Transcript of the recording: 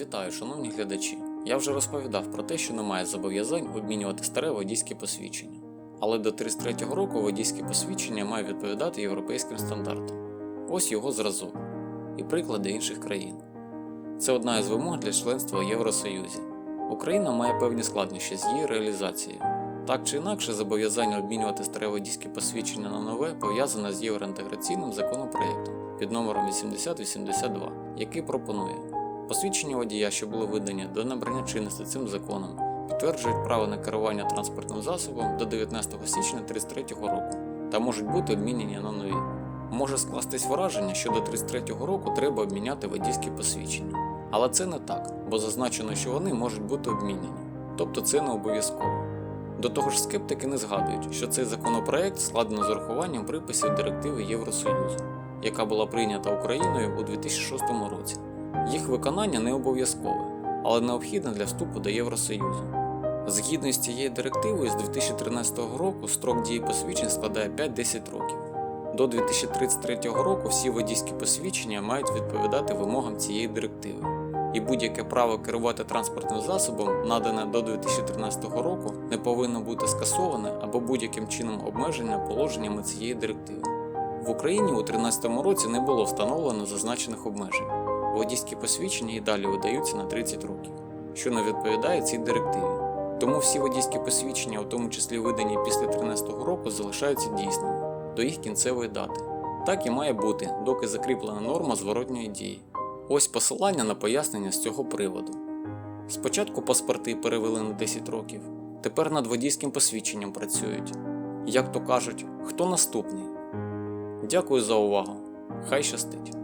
Вітаю, шановні глядачі. Я вже розповідав про те, що немає зобов'язань обмінювати старе водійське посвідчення. Але до 33-го року водійське посвідчення має відповідати європейським стандартам. Ось його зразок і приклади інших країн. Це одна із вимог для членства в Євросоюзі. Україна має певні складнощі з її реалізацією. Так чи інакше, зобов'язання обмінювати старе водійське посвідчення на нове пов'язане з євроінтеграційним законопроєктом під номером 8082, який пропонує посвідчення водія, що були видані до набрання чинності цим законом, підтверджують право на керування транспортним засобом до 19 січня 1933 року та можуть бути обмінені на нові. Може скластись враження, що до 33-го року треба обміняти водійські посвідчення. Але це не так, бо зазначено, що вони можуть бути обмінені, тобто це не обов'язково. До того ж, скептики не згадують, що цей законопроект складено з урахуванням приписів директиви Євросоюзу, яка була прийнята Україною у 2006 році. Їх виконання не обов'язкове, але необхідне для вступу до Євросоюзу. Згідно з цією директивою, з 2013 року строк дії посвідчень складає 5-10 років. До 2033 року всі водійські посвідчення мають відповідати вимогам цієї директиви, і будь-яке право керувати транспортним засобом, надане до 2013 року, не повинно бути скасоване або будь-яким чином обмежене положеннями цієї директиви. В Україні у 2013 році не було встановлено зазначених обмежень. Водійські посвідчення і далі видаються на 30 років, що не відповідає цій директиві. Тому всі водійські посвідчення, у тому числі видані після 2013 року, залишаються дійсними до їх кінцевої дати. Так і має бути, доки закріплена норма зворотньої дії. Ось посилання на пояснення з цього приводу. Спочатку паспорти перевели на 10 років, тепер над водійським посвідченням працюють. Як то кажуть, хто наступний? Дякую за увагу. Хай щастить!